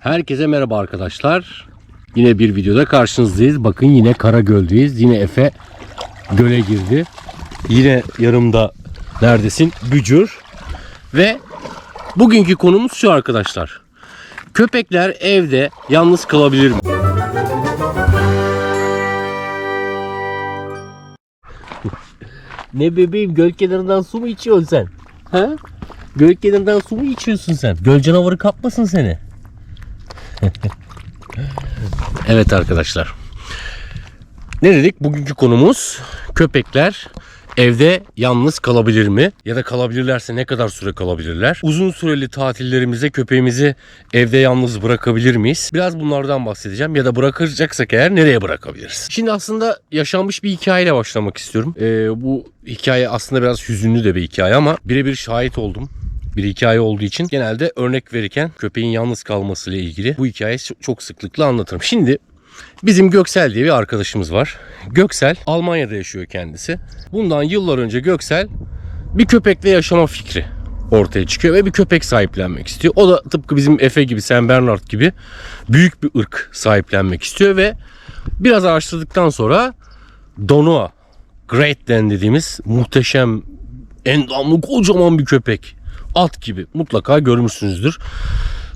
Herkese merhaba arkadaşlar. Yine bir videoda karşınızdayız. Bakın yine Karagöl'deyiz. Yine Efe göle girdi. Yine yanımda neredesin? Bücür. Ve bugünkü konumuz şu arkadaşlar. Köpekler evde yalnız kalabilir mi? ne bebeğim göl kenarından su mu içiyorsun sen? Ha? Göl kenarından su mu içiyorsun sen? Göl canavarı kapmasın seni. evet arkadaşlar. Ne dedik? Bugünkü konumuz köpekler evde yalnız kalabilir mi? Ya da kalabilirlerse ne kadar süre kalabilirler? Uzun süreli tatillerimize köpeğimizi evde yalnız bırakabilir miyiz? Biraz bunlardan bahsedeceğim. Ya da bırakacaksak eğer nereye bırakabiliriz? Şimdi aslında yaşanmış bir hikayeyle başlamak istiyorum. Ee, bu hikaye aslında biraz hüzünlü de bir hikaye ama birebir şahit oldum bir hikaye olduğu için genelde örnek verirken köpeğin yalnız kalmasıyla ilgili bu hikayeyi çok sıklıkla anlatırım. Şimdi bizim Göksel diye bir arkadaşımız var. Göksel Almanya'da yaşıyor kendisi. Bundan yıllar önce Göksel bir köpekle yaşama fikri ortaya çıkıyor ve bir köpek sahiplenmek istiyor. O da tıpkı bizim Efe gibi, Saint Bernard gibi büyük bir ırk sahiplenmek istiyor ve biraz araştırdıktan sonra Donoa Great Den dediğimiz muhteşem endamlı kocaman bir köpek at gibi mutlaka görmüşsünüzdür.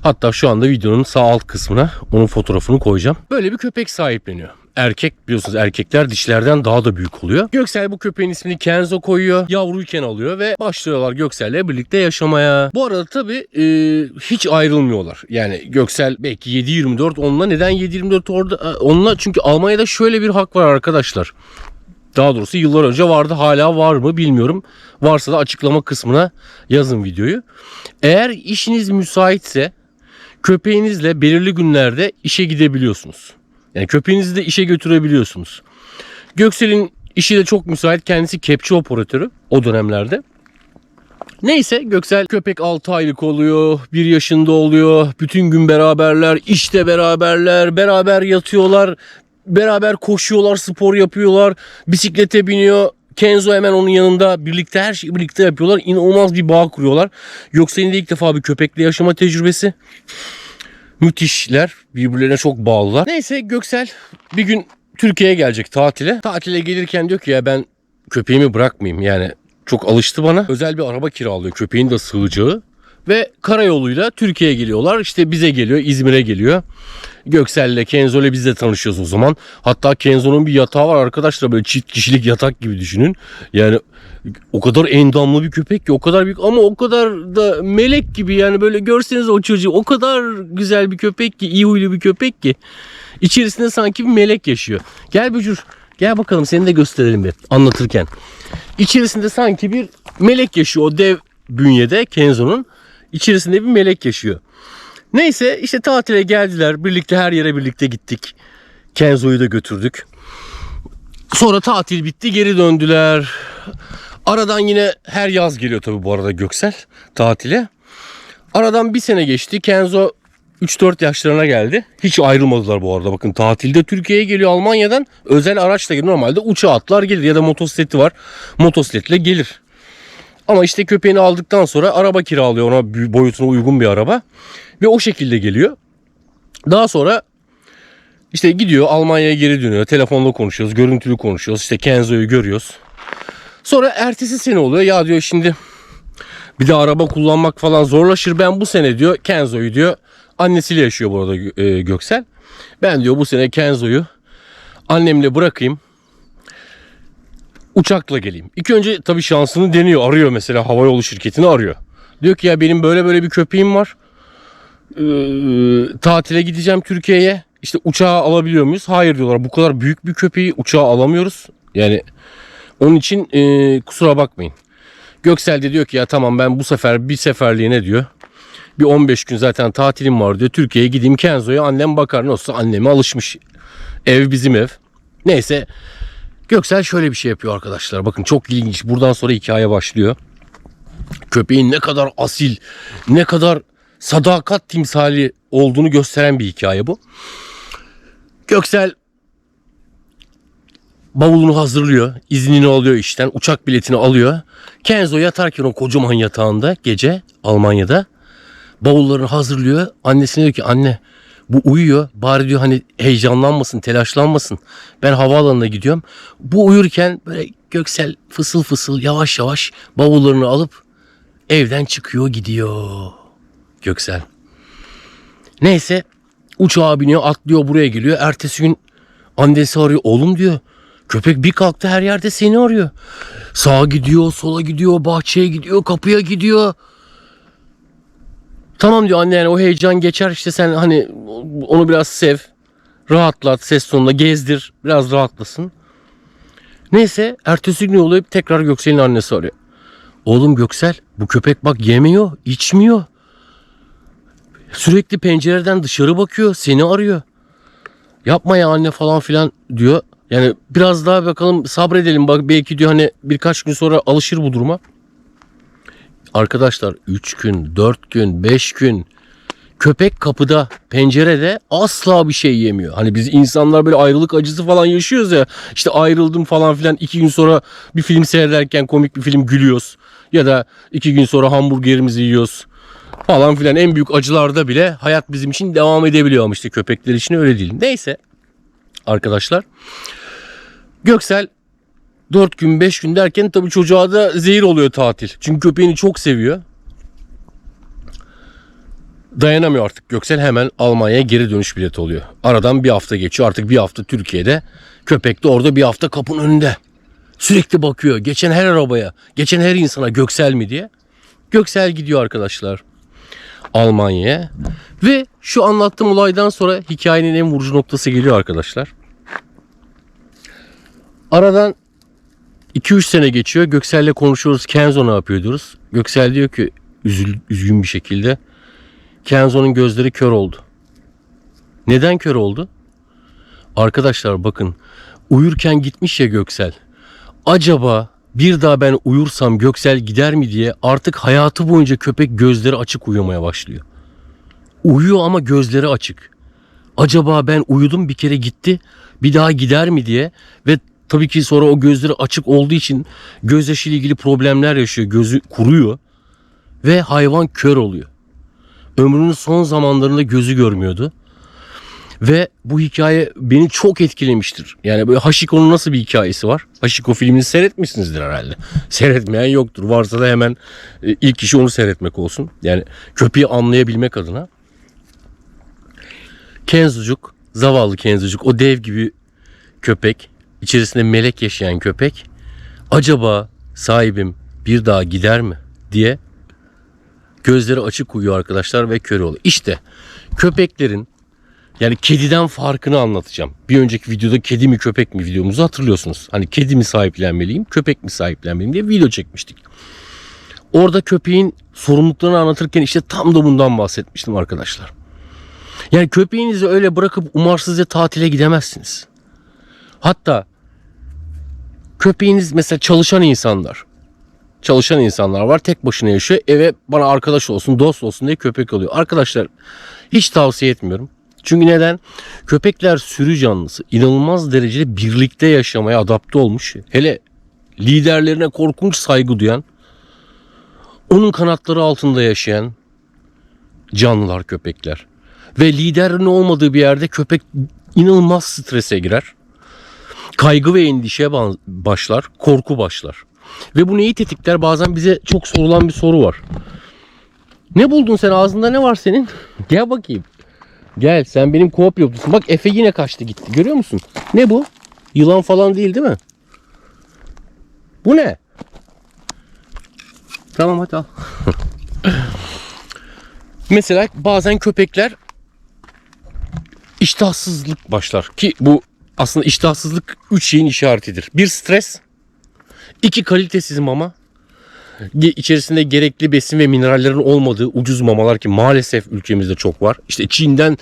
Hatta şu anda videonun sağ alt kısmına onun fotoğrafını koyacağım. Böyle bir köpek sahipleniyor. Erkek biliyorsunuz erkekler dişlerden daha da büyük oluyor. Göksel bu köpeğin ismini Kenzo koyuyor. Yavruyken alıyor ve başlıyorlar Göksel'le birlikte yaşamaya. Bu arada tabii e, hiç ayrılmıyorlar. Yani Göksel belki 7-24 onunla neden 7-24 orada e, onunla çünkü Almanya'da şöyle bir hak var arkadaşlar. Daha doğrusu yıllar önce vardı hala var mı bilmiyorum. Varsa da açıklama kısmına yazın videoyu. Eğer işiniz müsaitse köpeğinizle belirli günlerde işe gidebiliyorsunuz. Yani köpeğinizi de işe götürebiliyorsunuz. Göksel'in işi de çok müsait. Kendisi kepçe operatörü o dönemlerde. Neyse Göksel köpek 6 aylık oluyor, 1 yaşında oluyor. Bütün gün beraberler, işte beraberler, beraber yatıyorlar, beraber koşuyorlar, spor yapıyorlar, bisiklete biniyor. Kenzo hemen onun yanında birlikte her şeyi birlikte yapıyorlar. İnanılmaz bir bağ kuruyorlar. Göksel'in de ilk defa bir köpekle yaşama tecrübesi. Müthişler. Birbirlerine çok bağlılar. Neyse Göksel bir gün Türkiye'ye gelecek tatile. Tatile gelirken diyor ki ya ben köpeğimi bırakmayayım. Yani çok alıştı bana. Özel bir araba kiralıyor. Köpeğin de sığacağı. Ve karayoluyla Türkiye'ye geliyorlar. İşte bize geliyor, İzmir'e geliyor. Göksel'le Kenzo'yla biz de tanışıyoruz o zaman. Hatta Kenzo'nun bir yatağı var arkadaşlar böyle çift kişilik yatak gibi düşünün. Yani o kadar endamlı bir köpek ki o kadar büyük ama o kadar da melek gibi yani böyle görseniz o çocuğu o kadar güzel bir köpek ki iyi huylu bir köpek ki içerisinde sanki bir melek yaşıyor. Gel Bücür gel bakalım seni de gösterelim bir anlatırken. İçerisinde sanki bir melek yaşıyor o dev bünyede Kenzo'nun içerisinde bir melek yaşıyor. Neyse işte tatile geldiler. Birlikte her yere birlikte gittik. Kenzo'yu da götürdük. Sonra tatil bitti geri döndüler. Aradan yine her yaz geliyor tabii bu arada Göksel tatile. Aradan bir sene geçti. Kenzo 3-4 yaşlarına geldi. Hiç ayrılmadılar bu arada. Bakın tatilde Türkiye'ye geliyor Almanya'dan. Özel araçla geliyor. Normalde uçağa atlar gelir ya da motosikleti var. Motosikletle gelir. Ama işte köpeğini aldıktan sonra araba kiralıyor ona boyutuna uygun bir araba. Ve o şekilde geliyor. Daha sonra işte gidiyor Almanya'ya geri dönüyor. Telefonla konuşuyoruz, görüntülü konuşuyoruz. İşte Kenzo'yu görüyoruz. Sonra ertesi sene oluyor. Ya diyor şimdi bir de araba kullanmak falan zorlaşır. Ben bu sene diyor Kenzo'yu diyor annesiyle yaşıyor bu arada e, Göksel. Ben diyor bu sene Kenzo'yu annemle bırakayım. Uçakla geleyim. İlk önce tabii şansını deniyor. Arıyor mesela havayolu şirketini arıyor. Diyor ki ya benim böyle böyle bir köpeğim var. Ee, tatile gideceğim Türkiye'ye. İşte uçağa alabiliyor muyuz? Hayır diyorlar. Bu kadar büyük bir köpeği uçağa alamıyoruz. Yani onun için e, kusura bakmayın. Göksel de diyor ki ya tamam ben bu sefer bir seferliğine diyor. Bir 15 gün zaten tatilim var diyor. Türkiye'ye gideyim Kenzo'ya annem bakar. Nasılsa anneme alışmış. Ev bizim ev. Neyse Göksel şöyle bir şey yapıyor arkadaşlar. Bakın çok ilginç. Buradan sonra hikaye başlıyor. Köpeğin ne kadar asil, ne kadar sadakat timsali olduğunu gösteren bir hikaye bu. Göksel bavulunu hazırlıyor. iznini alıyor işten. Uçak biletini alıyor. Kenzo yatarken o kocaman yatağında gece Almanya'da bavullarını hazırlıyor. Annesine diyor ki anne Bu uyuyor. Bari diyor hani heyecanlanmasın, telaşlanmasın. Ben havaalanına gidiyorum. Bu uyurken böyle Göksel fısıl fısıl yavaş yavaş bavullarını alıp evden çıkıyor gidiyor. Göksel. Neyse uçağa biniyor atlıyor buraya geliyor. Ertesi gün annesi arıyor. Oğlum diyor köpek bir kalktı her yerde seni arıyor. Sağa gidiyor, sola gidiyor, bahçeye gidiyor, kapıya gidiyor. Tamam diyor anne yani o heyecan geçer işte sen hani onu biraz sev. Rahatlat ses tonunda gezdir. Biraz rahatlasın. Neyse ertesi gün oluyor tekrar Göksel'in annesi arıyor. Oğlum Göksel bu köpek bak yemiyor, içmiyor. Sürekli pencereden dışarı bakıyor, seni arıyor. Yapma ya anne falan filan diyor. Yani biraz daha bakalım sabredelim bak belki diyor hani birkaç gün sonra alışır bu duruma. Arkadaşlar 3 gün, 4 gün, 5 gün köpek kapıda, pencerede asla bir şey yemiyor. Hani biz insanlar böyle ayrılık acısı falan yaşıyoruz ya. İşte ayrıldım falan filan 2 gün sonra bir film seyrederken komik bir film gülüyoruz. Ya da 2 gün sonra hamburgerimizi yiyoruz falan filan en büyük acılarda bile hayat bizim için devam edebiliyor ama işte köpekler için öyle değil. Neyse arkadaşlar. Göksel 4 gün 5 gün derken tabii çocuğa da zehir oluyor tatil. Çünkü köpeğini çok seviyor. Dayanamıyor artık Göksel hemen Almanya'ya geri dönüş bileti oluyor. Aradan bir hafta geçiyor artık bir hafta Türkiye'de. Köpek de orada bir hafta kapının önünde. Sürekli bakıyor. Geçen her arabaya, geçen her insana Göksel mi diye. Göksel gidiyor arkadaşlar. Almanya'ya. Ve şu anlattığım olaydan sonra hikayenin en vurucu noktası geliyor arkadaşlar. Aradan 2-3 sene geçiyor. Göksel'le konuşuyoruz. Kenzo ne yapıyor diyoruz. Göksel diyor ki üzül, üzgün bir şekilde. Kenzo'nun gözleri kör oldu. Neden kör oldu? Arkadaşlar bakın uyurken gitmiş ya Göksel. Acaba bir daha ben uyursam Göksel gider mi diye artık hayatı boyunca köpek gözleri açık uyumaya başlıyor. Uyuyor ama gözleri açık. Acaba ben uyudum bir kere gitti bir daha gider mi diye ve tabii ki sonra o gözleri açık olduğu için gözyaşı ile ilgili problemler yaşıyor. Gözü kuruyor ve hayvan kör oluyor. Ömrünün son zamanlarında gözü görmüyordu. Ve bu hikaye beni çok etkilemiştir. Yani böyle Hashiko'nun nasıl bir hikayesi var? Hashiko filmini seyretmişsinizdir herhalde. Seyretmeyen yoktur. Varsa da hemen e, ilk işi onu seyretmek olsun. Yani köpeği anlayabilmek adına. Kenzucuk, zavallı Kenzucuk, o dev gibi köpek, içerisinde melek yaşayan köpek. Acaba sahibim bir daha gider mi diye gözleri açık uyuyor arkadaşlar ve kör oluyor. İşte köpeklerin yani kediden farkını anlatacağım. Bir önceki videoda kedi mi köpek mi videomuzu hatırlıyorsunuz. Hani kedi mi sahiplenmeliyim, köpek mi sahiplenmeliyim diye video çekmiştik. Orada köpeğin sorumluluklarını anlatırken işte tam da bundan bahsetmiştim arkadaşlar. Yani köpeğinizi öyle bırakıp umarsızca tatile gidemezsiniz. Hatta köpeğiniz mesela çalışan insanlar. Çalışan insanlar var tek başına yaşıyor. Eve bana arkadaş olsun, dost olsun diye köpek alıyor. Arkadaşlar hiç tavsiye etmiyorum. Çünkü neden? Köpekler sürü canlısı. İnanılmaz derecede birlikte yaşamaya adapte olmuş. Hele liderlerine korkunç saygı duyan, onun kanatları altında yaşayan canlılar köpekler. Ve liderin olmadığı bir yerde köpek inanılmaz strese girer. Kaygı ve endişe başlar, korku başlar. Ve bu neyi tetikler? Bazen bize çok sorulan bir soru var. Ne buldun sen? Ağzında ne var senin? Gel bakayım. Gel sen benim koop yoklusun. Bak Efe yine kaçtı gitti. Görüyor musun? Ne bu? Yılan falan değil değil mi? Bu ne? Tamam hadi al. Mesela bazen köpekler iştahsızlık başlar. Ki bu aslında iştahsızlık üç şeyin işaretidir. Bir stres, iki kalitesiz mama, içerisinde gerekli besin ve minerallerin olmadığı ucuz mamalar ki maalesef ülkemizde çok var. İşte Çin'den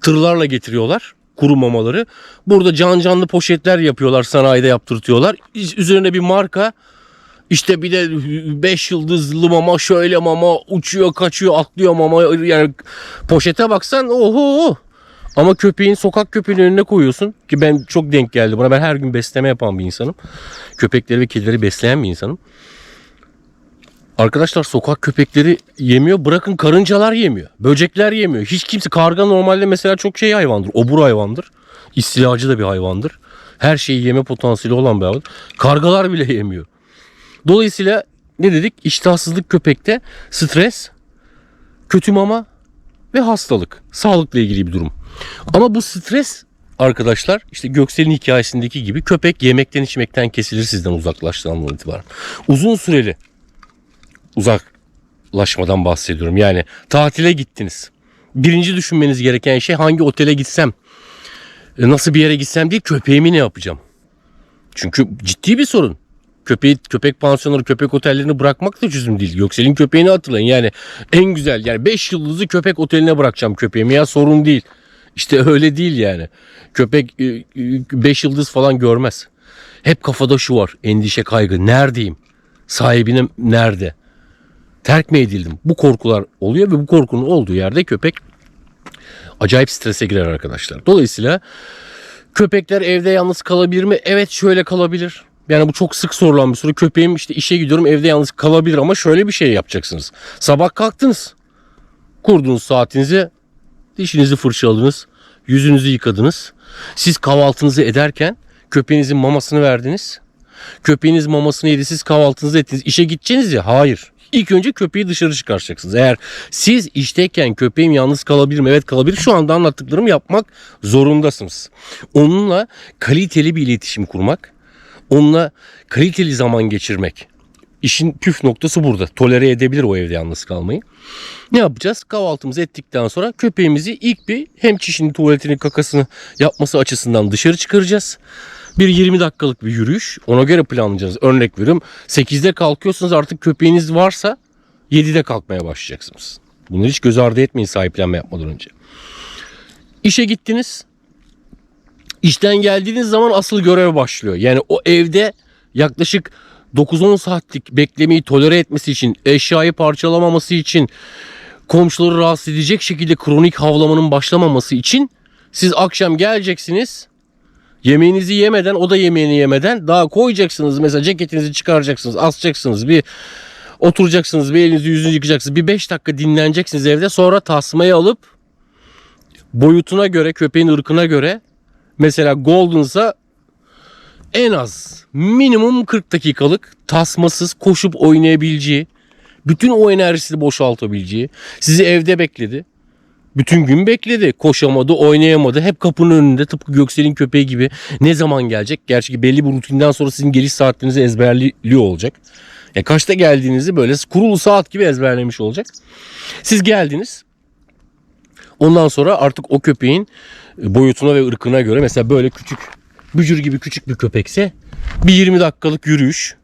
tırlarla getiriyorlar kuru mamaları. Burada can canlı poşetler yapıyorlar sanayide yaptırtıyorlar. Üz- Üzerine bir marka işte bir de 5 yıldızlı mama şöyle mama uçuyor kaçıyor atlıyor mama yani poşete baksan oho ama köpeğin sokak köpeğinin önüne koyuyorsun ki ben çok denk geldi buna ben her gün besleme yapan bir insanım. Köpekleri ve kedileri besleyen bir insanım. Arkadaşlar sokak köpekleri yemiyor. Bırakın karıncalar yemiyor. Böcekler yemiyor. Hiç kimse karga normalde mesela çok şey hayvandır. Obur hayvandır. İstilacı da bir hayvandır. Her şeyi yeme potansiyeli olan bir hayvan. Kargalar bile yemiyor. Dolayısıyla ne dedik? İştahsızlık köpekte stres, kötü mama ve hastalık. Sağlıkla ilgili bir durum. Ama bu stres arkadaşlar işte Göksel'in hikayesindeki gibi köpek yemekten içmekten kesilir sizden uzaklaştığı andan itibaren. Uzun süreli uzaklaşmadan bahsediyorum. Yani tatile gittiniz. Birinci düşünmeniz gereken şey hangi otele gitsem, e, nasıl bir yere gitsem değil köpeğimi ne yapacağım? Çünkü ciddi bir sorun. Köpeği, köpek pansiyonları, köpek otellerini bırakmak da çözüm değil. Göksel'in köpeğini hatırlayın. Yani en güzel yani 5 yıldızlı köpek oteline bırakacağım köpeğimi ya sorun değil. İşte öyle değil yani. Köpek 5 yıldız falan görmez. Hep kafada şu var. Endişe, kaygı. Neredeyim? Sahibine nerede? Terk mi edildim? Bu korkular oluyor ve bu korkunun olduğu yerde köpek acayip strese girer arkadaşlar. Dolayısıyla köpekler evde yalnız kalabilir mi? Evet şöyle kalabilir. Yani bu çok sık sorulan bir soru. Köpeğim işte işe gidiyorum evde yalnız kalabilir ama şöyle bir şey yapacaksınız. Sabah kalktınız. Kurdunuz saatinizi. Dişinizi fırçaladınız. Yüzünüzü yıkadınız. Siz kahvaltınızı ederken köpeğinizin mamasını verdiniz. Köpeğiniz mamasını yedi siz kahvaltınızı ettiniz. İşe gideceksiniz ya hayır. İlk önce köpeği dışarı çıkaracaksınız. Eğer siz işteyken köpeğim yalnız kalabilir mi? Evet kalabilir. Şu anda anlattıklarımı yapmak zorundasınız. Onunla kaliteli bir iletişim kurmak. Onunla kaliteli zaman geçirmek. İşin püf noktası burada. Tolere edebilir o evde yalnız kalmayı. Ne yapacağız? Kahvaltımızı ettikten sonra köpeğimizi ilk bir hem çişini, tuvaletini, kakasını yapması açısından dışarı çıkaracağız. Bir 20 dakikalık bir yürüyüş. Ona göre planlayacağız. Örnek veriyorum. 8'de kalkıyorsunuz artık köpeğiniz varsa 7'de kalkmaya başlayacaksınız. Bunları hiç göz ardı etmeyin sahiplenme yapmadan önce. İşe gittiniz. İşten geldiğiniz zaman asıl görev başlıyor. Yani o evde yaklaşık 9-10 saatlik beklemeyi tolere etmesi için, eşyayı parçalamaması için, komşuları rahatsız edecek şekilde kronik havlamanın başlamaması için siz akşam geleceksiniz. Yemeğinizi yemeden, o da yemeğini yemeden daha koyacaksınız. Mesela ceketinizi çıkaracaksınız, asacaksınız. Bir oturacaksınız, bir elinizi yüzünüzü yıkacaksınız. Bir 5 dakika dinleneceksiniz evde. Sonra tasmayı alıp boyutuna göre, köpeğin ırkına göre mesela Golden'sa en az minimum 40 dakikalık tasmasız koşup oynayabileceği, bütün o enerjisini boşaltabileceği, sizi evde bekledi. Bütün gün bekledi. Koşamadı, oynayamadı. Hep kapının önünde tıpkı Göksel'in köpeği gibi. Ne zaman gelecek? Gerçi belli bir rutinden sonra sizin geliş saatlerinizi ezberliyor olacak. Ya kaçta geldiğinizi böyle kurulu saat gibi ezberlemiş olacak. Siz geldiniz. Ondan sonra artık o köpeğin boyutuna ve ırkına göre mesela böyle küçük bücür gibi küçük bir köpekse bir 20 dakikalık yürüyüş.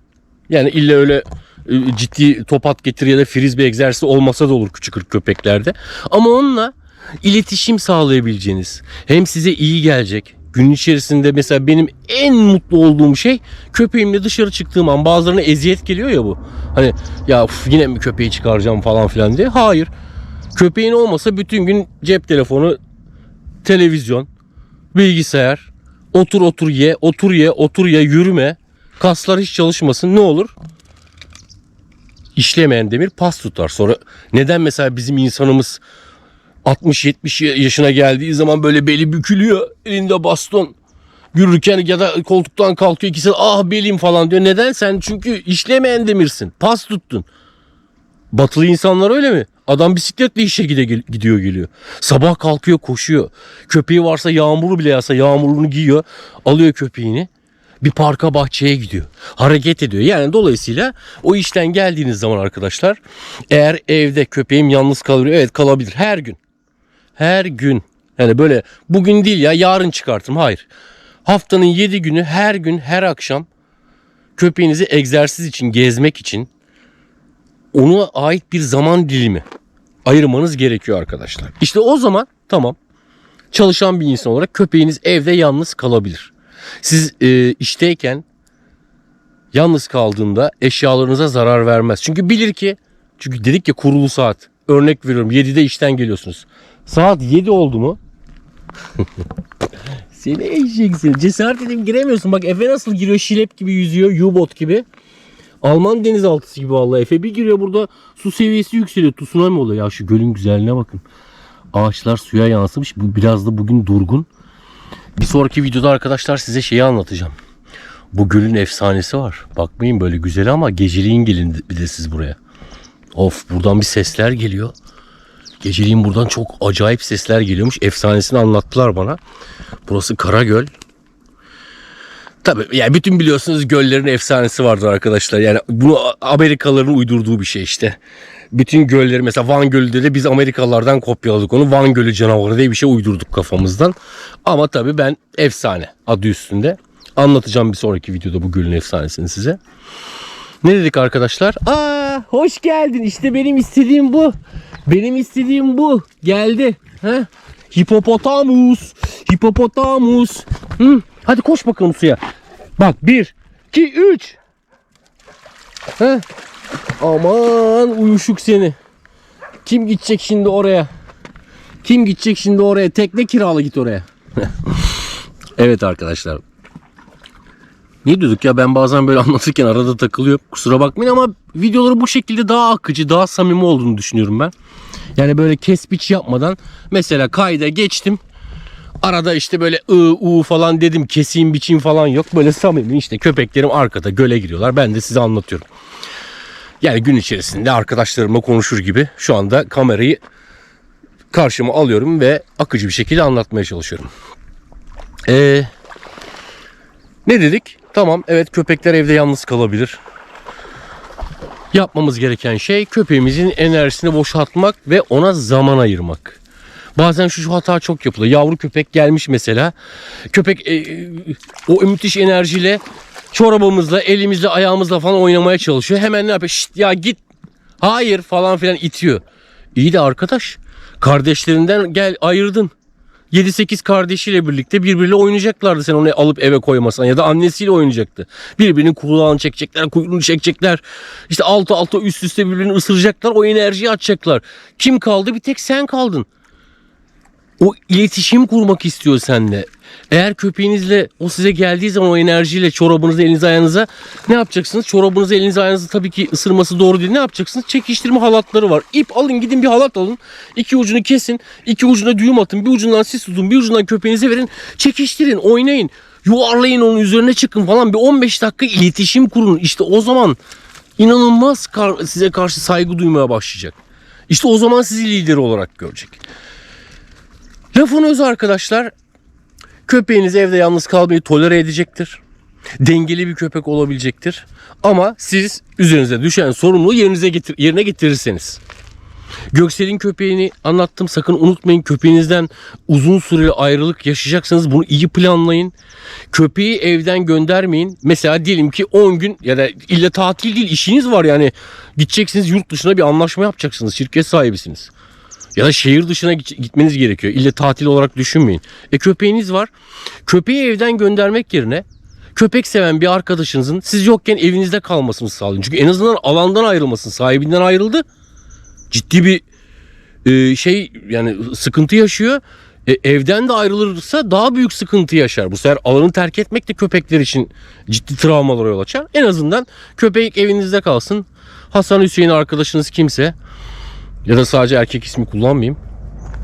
Yani illa öyle e, ciddi topat getir ya da frisbee egzersizi olmasa da olur küçük ırk köpeklerde. Ama onunla iletişim sağlayabileceğiniz hem size iyi gelecek gün içerisinde mesela benim en mutlu olduğum şey köpeğimle dışarı çıktığım an bazılarına eziyet geliyor ya bu. Hani ya uf, yine mi köpeği çıkaracağım falan filan diye. Hayır. Köpeğin olmasa bütün gün cep telefonu, televizyon, bilgisayar, otur otur ye, otur ye, otur ye, yürüme. Kaslar hiç çalışmasın ne olur? İşlemeyen demir pas tutar. Sonra neden mesela bizim insanımız 60-70 yaşına geldiği zaman böyle beli bükülüyor. Elinde baston. Yürürken ya da koltuktan kalkıyor ikisi ah belim falan diyor. Neden? Sen çünkü işlemeyen demirsin. Pas tuttun. Batılı insanlar öyle mi? Adam bisikletle işe gide, gidiyor geliyor. Sabah kalkıyor koşuyor. Köpeği varsa yağmuru bile yağsa yağmurluğunu giyiyor. Alıyor köpeğini. Bir parka bahçeye gidiyor. Hareket ediyor. Yani dolayısıyla o işten geldiğiniz zaman arkadaşlar eğer evde köpeğim yalnız kalır. Evet kalabilir her gün. Her gün. Yani böyle bugün değil ya yarın çıkartırım. Hayır. Haftanın 7 günü her gün her akşam köpeğinizi egzersiz için gezmek için ona ait bir zaman dilimi ayırmanız gerekiyor arkadaşlar. İşte o zaman tamam çalışan bir insan olarak köpeğiniz evde yalnız kalabilir. Siz e, işteyken yalnız kaldığında eşyalarınıza zarar vermez. Çünkü bilir ki çünkü dedik ya kurulu saat. Örnek veriyorum 7'de işten geliyorsunuz. Saat 7 oldu mu? Seni eşeksin. Cesaret edeyim giremiyorsun. Bak Efe nasıl giriyor şilep gibi yüzüyor. U-bot gibi. Alman denizaltısı gibi vallahi. Efe bir giriyor burada su seviyesi yükseliyor. Tsunami oluyor. Ya şu gölün güzelliğine bakın. Ağaçlar suya yansımış. Bu biraz da bugün durgun. Bir sonraki videoda arkadaşlar size şeyi anlatacağım. Bu gölün efsanesi var. Bakmayın böyle güzel ama geceliğin gelin bir de siz buraya. Of buradan bir sesler geliyor. Geceliğin buradan çok acayip sesler geliyormuş. Efsanesini anlattılar bana. Burası Karagöl. Tabii yani bütün biliyorsunuz göllerin efsanesi vardır arkadaşlar. Yani bunu Amerikalıların uydurduğu bir şey işte. Bütün gölleri mesela Van Gölü'nde de biz Amerikalılardan kopyaladık onu. Van Gölü canavarı diye bir şey uydurduk kafamızdan. Ama tabii ben efsane adı üstünde. Anlatacağım bir sonraki videoda bu gölün efsanesini size. Ne dedik arkadaşlar? Aa hoş geldin. İşte benim istediğim bu. Benim istediğim bu. Geldi. Ha? Hipopotamus. Hipopotamus. Hı? Hadi koş bakalım suya. Bak bir, iki, üç. Ha? Aman uyuşuk seni. Kim gidecek şimdi oraya? Kim gidecek şimdi oraya? Tekne kiralı git oraya. evet arkadaşlar. Ne diyorduk ya ben bazen böyle anlatırken arada takılıyorum. Kusura bakmayın ama videoları bu şekilde daha akıcı, daha samimi olduğunu düşünüyorum ben. Yani böyle kes biç yapmadan mesela kayda geçtim. Arada işte böyle ı u falan dedim keseyim biçeyim falan yok. Böyle samimi işte köpeklerim arkada göle giriyorlar. Ben de size anlatıyorum. Yani gün içerisinde arkadaşlarımla konuşur gibi şu anda kamerayı karşıma alıyorum ve akıcı bir şekilde anlatmaya çalışıyorum. Eee ne dedik? Tamam evet köpekler evde yalnız kalabilir. Yapmamız gereken şey köpeğimizin enerjisini boşaltmak ve ona zaman ayırmak. Bazen şu, şu hata çok yapılıyor. Yavru köpek gelmiş mesela. Köpek e, e, o müthiş enerjiyle çorabımızla, elimizle, ayağımızla falan oynamaya çalışıyor. Hemen ne yapıyor? Şşt ya git. Hayır falan filan itiyor. İyi de arkadaş kardeşlerinden gel ayırdın. 7-8 kardeşiyle birlikte birbiriyle oynayacaklardı sen onu alıp eve koymasan ya da annesiyle oynayacaktı. Birbirinin kulağını çekecekler, kuyruğunu çekecekler. İşte altı alta üst üste birbirini ısıracaklar, o enerjiyi açacaklar. Kim kaldı? Bir tek sen kaldın. O iletişim kurmak istiyor seninle. Eğer köpeğinizle o size geldiği zaman o enerjiyle çorabınızı elinize ayağınıza ne yapacaksınız? Çorabınızı elinize ayağınıza tabii ki ısırması doğru değil. Ne yapacaksınız? Çekiştirme halatları var. İp alın gidin bir halat alın. İki ucunu kesin. iki ucuna düğüm atın. Bir ucundan siz tutun. Bir ucundan köpeğinize verin. Çekiştirin. Oynayın. Yuvarlayın onun üzerine çıkın falan. Bir 15 dakika iletişim kurun. İşte o zaman inanılmaz kar- size karşı saygı duymaya başlayacak. İşte o zaman sizi lider olarak görecek. Lafın özü arkadaşlar köpeğiniz evde yalnız kalmayı tolere edecektir. Dengeli bir köpek olabilecektir. Ama siz üzerinize düşen sorumluluğu yerinize getir yerine getirirseniz. Göksel'in köpeğini anlattım. Sakın unutmayın köpeğinizden uzun süreli ayrılık yaşayacaksanız bunu iyi planlayın. Köpeği evden göndermeyin. Mesela diyelim ki 10 gün ya da illa tatil değil işiniz var yani. Gideceksiniz yurt dışına bir anlaşma yapacaksınız. Şirket sahibisiniz. Ya da şehir dışına git- gitmeniz gerekiyor. İlle tatil olarak düşünmeyin. E köpeğiniz var. Köpeği evden göndermek yerine köpek seven bir arkadaşınızın siz yokken evinizde kalmasını sağlayın. Çünkü en azından alandan ayrılmasın. Sahibinden ayrıldı. Ciddi bir e, şey yani sıkıntı yaşıyor. E, evden de ayrılırsa daha büyük sıkıntı yaşar. Bu sefer alanı terk etmek de köpekler için ciddi travmalara yol açar. En azından köpek evinizde kalsın. Hasan Hüseyin arkadaşınız kimse ya da sadece erkek ismi kullanmayayım.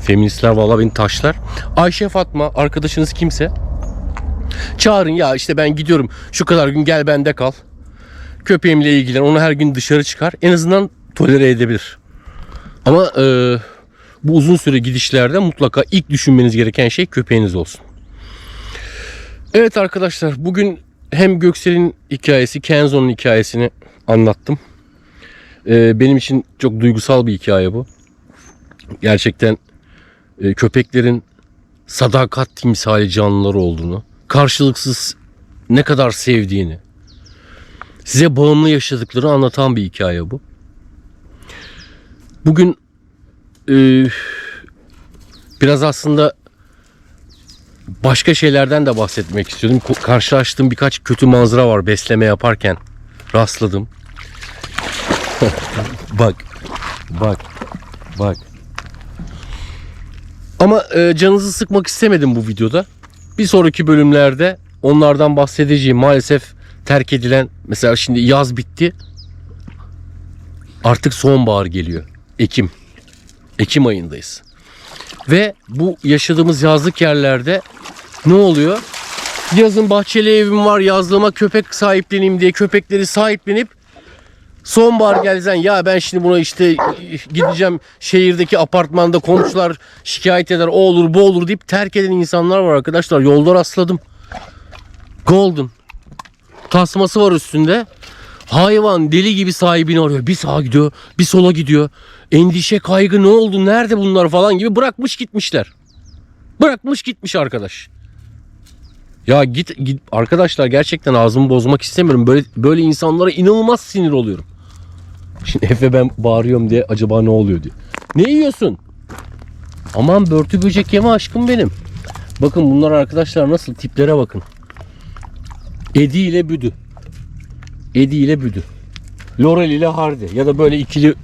Feministler valla beni taşlar. Ayşe Fatma arkadaşınız kimse çağırın ya işte ben gidiyorum şu kadar gün gel bende kal. Köpeğimle ilgilen onu her gün dışarı çıkar. En azından tolere edebilir. Ama e, bu uzun süre gidişlerde mutlaka ilk düşünmeniz gereken şey köpeğiniz olsun. Evet arkadaşlar bugün hem Göksel'in hikayesi Kenzo'nun hikayesini anlattım. Ee, benim için çok duygusal bir hikaye bu. Gerçekten e, köpeklerin sadakat timsali canlılar olduğunu, karşılıksız ne kadar sevdiğini, size bağımlı yaşadıklarını anlatan bir hikaye bu. Bugün e, biraz aslında başka şeylerden de bahsetmek istiyordum. Karşılaştığım birkaç kötü manzara var besleme yaparken rastladım. Bak. Bak. Bak. Ama e, canınızı sıkmak istemedim bu videoda. Bir sonraki bölümlerde onlardan bahsedeceğim. Maalesef terk edilen mesela şimdi yaz bitti. Artık sonbahar geliyor. Ekim. Ekim ayındayız. Ve bu yaşadığımız yazlık yerlerde ne oluyor? Yazın bahçeli evim var yazlığıma köpek sahipleneyim diye köpekleri sahiplenip sonbahar gelsen ya ben şimdi buna işte gideceğim şehirdeki apartmanda komşular şikayet eder o olur bu olur deyip terk eden insanlar var arkadaşlar yolda rastladım. Golden tasması var üstünde. Hayvan deli gibi sahibini arıyor. Bir sağa gidiyor, bir sola gidiyor. Endişe, kaygı ne oldu, nerede bunlar falan gibi bırakmış gitmişler. Bırakmış gitmiş arkadaş. Ya git, git arkadaşlar gerçekten ağzımı bozmak istemiyorum. Böyle böyle insanlara inanılmaz sinir oluyorum. Şimdi Efe ben bağırıyorum diye acaba ne oluyor diye. Ne yiyorsun? Aman börtü böcek yeme aşkım benim. Bakın bunlar arkadaşlar nasıl tiplere bakın. Edi ile büdü. Edi ile büdü. Laurel ile Hardy ya da böyle ikili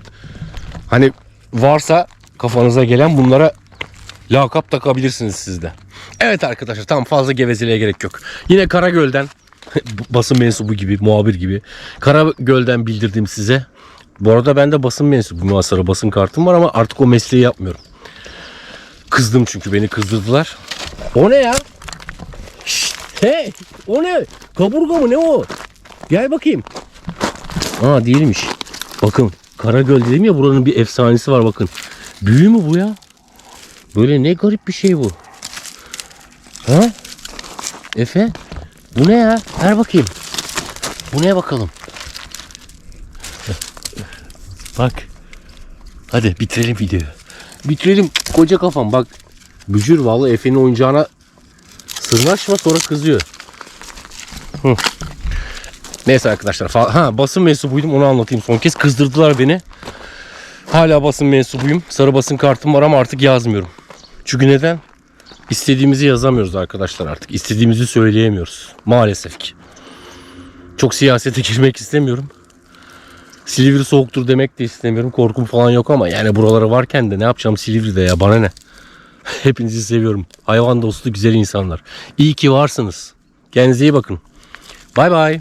hani varsa kafanıza gelen bunlara lakap takabilirsiniz siz de. Evet arkadaşlar tam fazla gevezeliğe gerek yok. Yine Karagöl'den basın mensubu gibi, muhabir gibi Karagöl'den bildirdim size. Bu arada ben de basın mensubu muhasara basın kartım var ama artık o mesleği yapmıyorum. Kızdım çünkü beni kızdırdılar. O ne ya? Şşt, hey o ne? Kaburga mı ne o? Gel bakayım. Aa değilmiş. Bakın Karagöl dedim ya buranın bir efsanesi var bakın. Büyü mü bu ya? Böyle ne garip bir şey bu. Ha? Efe? Bu ne ya? Ver bakayım. Bu ne bakalım? Bak. Hadi bitirelim videoyu. Bitirelim. Koca kafam bak. Bücür vallahi Efe'nin oyuncağına sırnaşma sonra kızıyor. Hı. Neyse arkadaşlar. Ha basın mensubuydum onu anlatayım son kez. Kızdırdılar beni. Hala basın mensubuyum. Sarı basın kartım var ama artık yazmıyorum. Çünkü neden? İstediğimizi yazamıyoruz arkadaşlar artık. İstediğimizi söyleyemiyoruz. Maalesef ki. Çok siyasete girmek istemiyorum. Silivri soğuktur demek de istemiyorum. Korkum falan yok ama yani buraları varken de ne yapacağım Silivri'de ya bana ne? Hepinizi seviyorum. Hayvan dostu güzel insanlar. İyi ki varsınız. Kendinize iyi bakın. Bay bay.